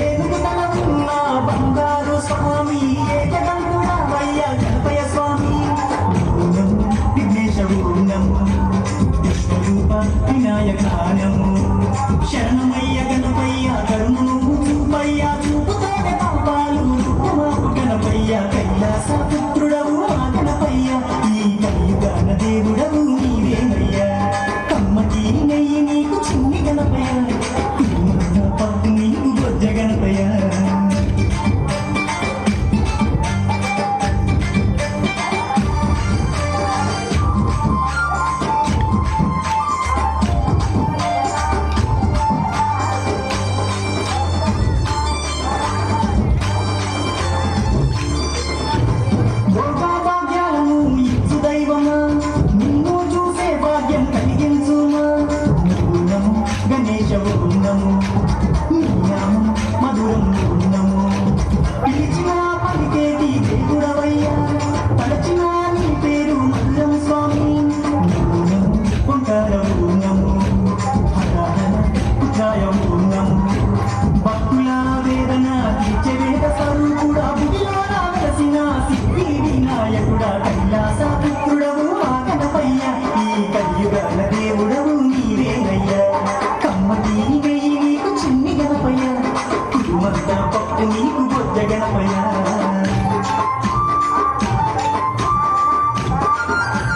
ఏనుగు తన ఉన్నా బంగారు స్వామి ఏ Thank you. పిలిచవు గుండము గుణము మధురం గుండము పిలిచిన పలికేటి దేవుడవయ్యా. పలచిన నీ పేరు మల్లం స్వామి. ఉంటారం గుండము ఉచాయం గుండము భక్తుల వేదన తీర్చవేద స్వరూపుడా విజయాల వెలసిన సిద్ధి వినాయకుడా కైలా గణపప్పు నీకు బొద్ద గణపయ్యా